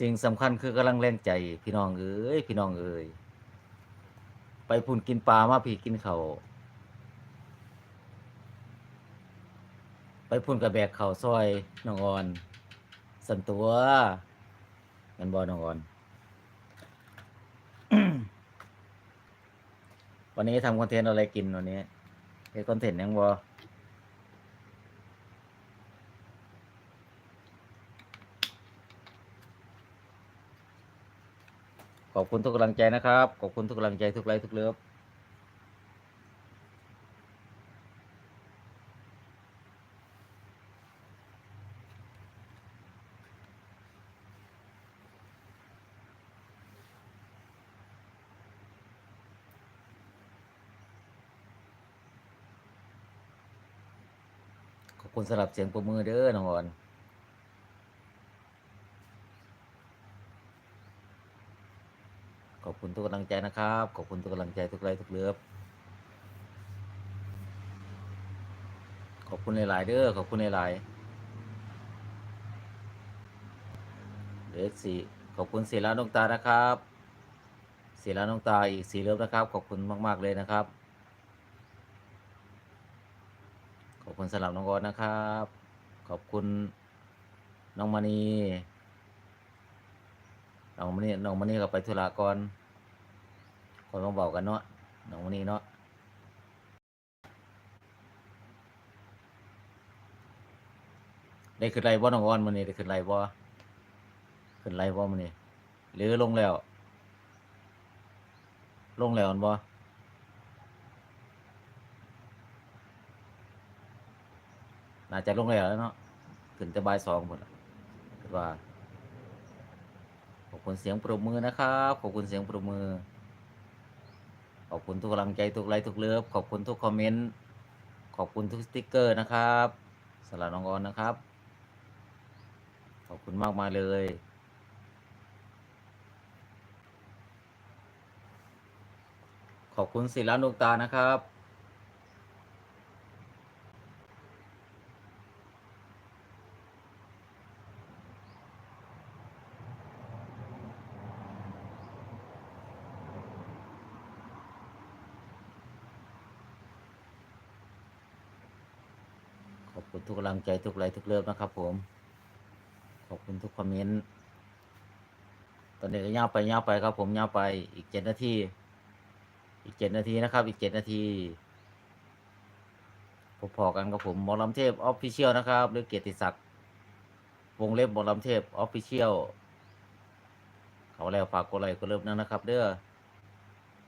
สิ่งสำคัญคือกำลังแรงใจ พี่น้องเอ้ยพี่น้องเอ้ยไปพุ่นกินปลามาพี่กินเขาไปพุ่นกับแบกเขาซอยน้องออนสันตัวแมันบอน้องออน วันนี้ทำคอนเทนต์อะไรกินวันนี้เฮ้คอนเทนต์ยังบอ ขอบคุณทุกกำลังใจนะครับ ขอบคุณทุกกำลังใจทุกไลค์ทุกเลิฟขอบคุณสำหรับเสียงปรบมือเด้อน้องออน ขอบ คุณทุกกำลังใจนะครับ ขอบคุณทุกกำลังใจทุกไลค์ทุกเลิฟขอบคุณหลายๆเด้อขอบคุณหลายๆเด็กสี่ขอบคุณสีล้านดวงตานะครับสีล้านดวงตาอีกสีเลิฟนะครับ ขอบคุณมาก ๆ เลยนะครับ ขอบคุณสำหรับน้องกอนนะครับ ขอบคุณน้องมณีน้องมันนี่น้องมันนี่ก็ไปธุระก่อน คนมาบอกกันเนาะน้องมันนี่เนาะได้ขึ้นไรบ่น้องออนมันนี่ได้ขึ้นไรบ่ขึ้นไรบ่มันนี่หรือลงแล้ว ลงแล้วอันบ่น่าจะลงแล้วเนาะขึ้นแต่บ่ายสองหมดคิดว่าขอบคุณเสียงปรบมือนะครับ ขอบคุณเสียงปรบมือ ขอบคุณทุกกำลังใจทุกไลค์ทุกเลิฟขอบคุณทุกคอมเมนต์ขอบคุณทุกสติกเกอร์นะครับสำหรับน้องออนนะครับ ขอบคุณมากมายเลย ขอบคุณศิลานุกตานะครับ คุณทุกกำลังใจทุกไลค์ทุกเลิฟนะครับผม ขอบคุณทุกคอมเมนต์ ตอนนี้ก็ย่าไปย่าไปครับผมย่าไปอีกเจ็ดนาที อีกเจ็ดนาทีนะครับ อีกเจ็ดนาทีพบพอกันกับผมหมอลำเทพออฟฟิเชียลนะครับหรือเกียรติศักดิ์วงเล็บหมอลำเทพออฟฟิเชียลเขาแล้วฝากกดไลค์กดเลิฟนั่นนะครับ เด้อ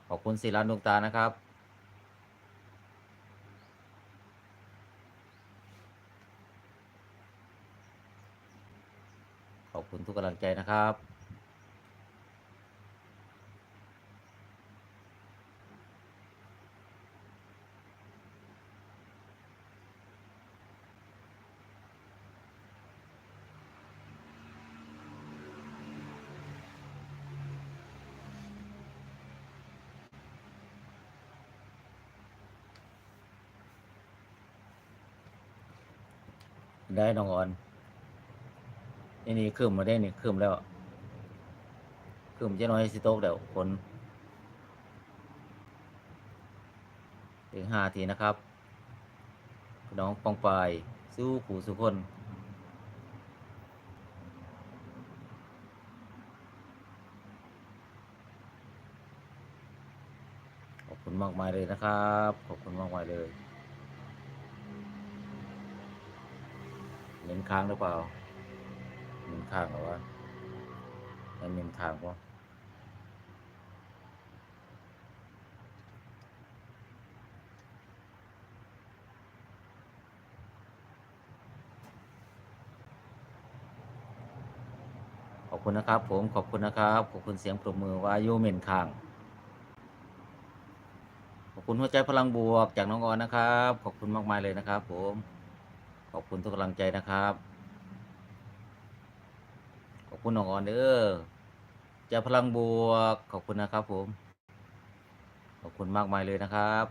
ขอบคุณศิลาดวงตานะครับ ขอบคุณทุกกำลังใจนะครับได้น้องออน นี่นี่คืมมาได้นี่คืมแล้วคืมจะน้อยสิโตกเดี๋ยวคนถึงห้าทีนะครับน้องปองปายสู้ผู้สุคนขอบคุณมากมายเลยนะครับ ขอบคุณมากมายเลยเน้นค้างหรือเปล่า เน้นข้างหรอว่าไม่เน้นทางวะขอบคุณนะครับ ผมขอบคุณนะครับ ขอบคุณเสียงปรบมือว่าโยเมนข้างขอบคุณหัวใจพลังบวกจากน้องออนนะครับ ขอบคุณมากมายเลยนะครับ ผม ขอบคุณทุกกำลังใจนะครับ อบคุณน้องออนเด้อจะพลังบวก ขอบคุณนะครับผม ขอบคุณมากมายเลยนะครับ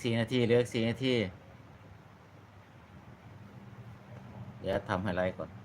สี่นาทีเหลือสี่นาที เดี๋ยวทำไฮไลท์ก่อน